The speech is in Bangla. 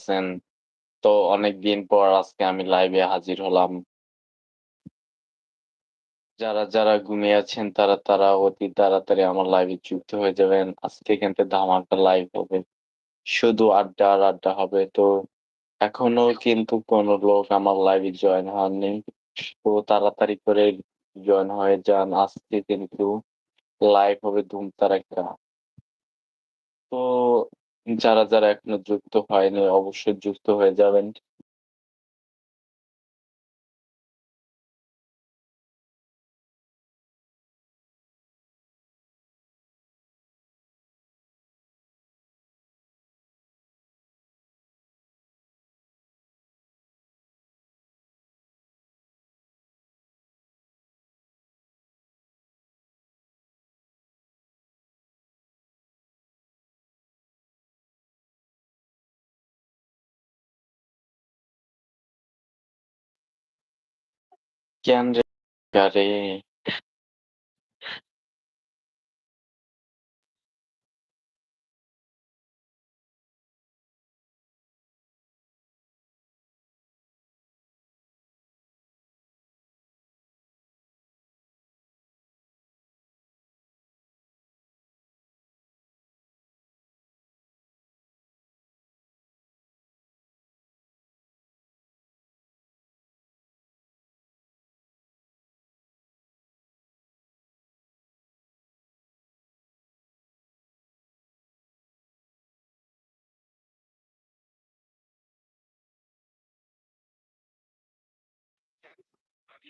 আছেন? তো অনেকদিন পর আজকে আমি লাইভে হাজির হলাম। যারা, যারা ঘুমিয়ে আছেন তারা, তারা অতি তাড়াতাড়ি আমার লাইভে যুক্ত হয়ে যাবেন। আজকে কিন্তু ধামাকা লাইভ হবে। শুধু আড্ডা আর আড্ডা হবে। তো এখনও কিন্তু কোনো লোক আমার লাইভে জয়েন হননি। তো তাড়াতাড়ি করে জয়েন হয়ে যান। আজকে কিন্তু লাইভ হবে ধুম তাড়াক্কা। তো যারা, যারা এখনও যুক্ত হয়নি অবশ্যই যুক্ত হয়ে যাবেন। 这样